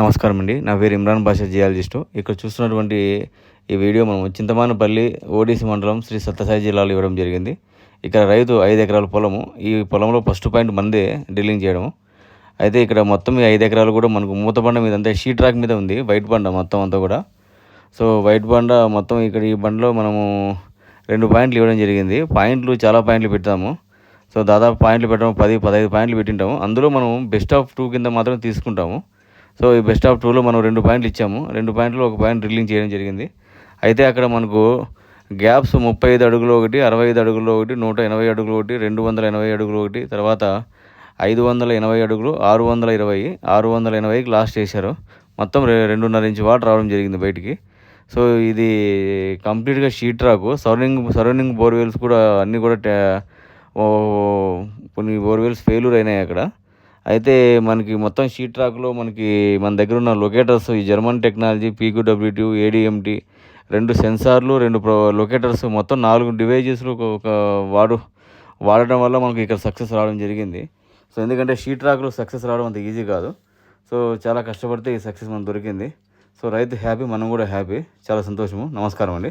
నమస్కారం అండి నా పేరు ఇమ్రాన్ బాషా జియాలజిస్టు. ఇక్కడ చూస్తున్నటువంటి ఈ వీడియో మనం చింతమానపల్లి ఓడిసి మండలం శ్రీ సత్యసాయి జిల్లాలో ఇవ్వడం జరిగింది. ఇక్కడ రైతు ఐదు ఎకరాల పొలము. ఈ పొలంలో ఫస్ట్ పాయింట్ మందే డ్రిల్లింగ్ చేయడం అయితే ఇక్కడ మొత్తం ఈ ఐదు ఎకరాలు కూడా మనకు మూత బండ మీద అంతా షీట్ ట్రాక్ మీద ఉంది వైట్ బండ మొత్తం అంతా కూడా. సో వైట్ బండ మొత్తం ఇక్కడ ఈ బండలో మనము రెండు పాయింట్లు ఇవ్వడం జరిగింది. పాయింట్లు చాలా పాయింట్లు పెట్టాము. సో దాదాపు పాయింట్లు పెట్టడం పది పదహైదు పాయింట్లు పెట్టింటాము. అందులో మనం బెస్ట్ ఆఫ్ టూ కింద మాత్రం తీసుకుంటాము. సో ఈ బెస్ట్ ఆఫ్ టూలో మనం రెండు పాయింట్లు ఇచ్చాము. రెండు పాయింట్లు ఒక పాయింట్ డ్రిల్లింగ్ చేయడం జరిగింది. అయితే అక్కడ మనకు గ్యాప్స్ ముప్పై ఐదు అడుగులు ఒకటి అరవై ఐదు అడుగులు ఒకటి నూట ఎనభై అడుగులు ఒకటి రెండు వందల ఎనభై అడుగులు ఒకటి తర్వాత ఐదు వందల ఎనభై అడుగులు ఆరు వందల ఇరవై ఆరు వందల ఎనభైకి లాస్ట్ చేశారు. మొత్తం రె- రెండున్నర ఇంచు వాటర్ రావడం జరిగింది బయటికి. సో ఇది కంప్లీట్గా షీట్ రాకు సరౌండింగ్ సరౌండింగ్ బోర్వెల్స్ కూడా అన్నీ కూడా కొన్ని బోర్వెల్స్ ఫెయిల్యూర్ అయినాయి అక్కడ. అయితే మనకి మొత్తం షీట్ ట్రాక్లో మనకి మన దగ్గర ఉన్న లొకేటర్స్ ఈ జర్మన్ టెక్నాలజీ పీక్యూడబ్ల్యూటీ ఏడిఎంటీ రెండు సెన్సార్లు రెండు లొకేటర్స్ మొత్తం నాలుగు డివైజెస్లు ఒక ఒక వాడు వాడడం వల్ల మనకి ఇక్కడ సక్సెస్ రావడం జరిగింది. సో ఎందుకంటే షీట్ ట్రాక్లో సక్సెస్ రావడం అంత ఈజీ కాదు. సో చాలా కష్టపడితే ఈ సక్సెస్ మనకు దొరికింది. సో రైతు హ్యాపీ మనం కూడా హ్యాపీ చాలా సంతోషము. నమస్కారం అండి.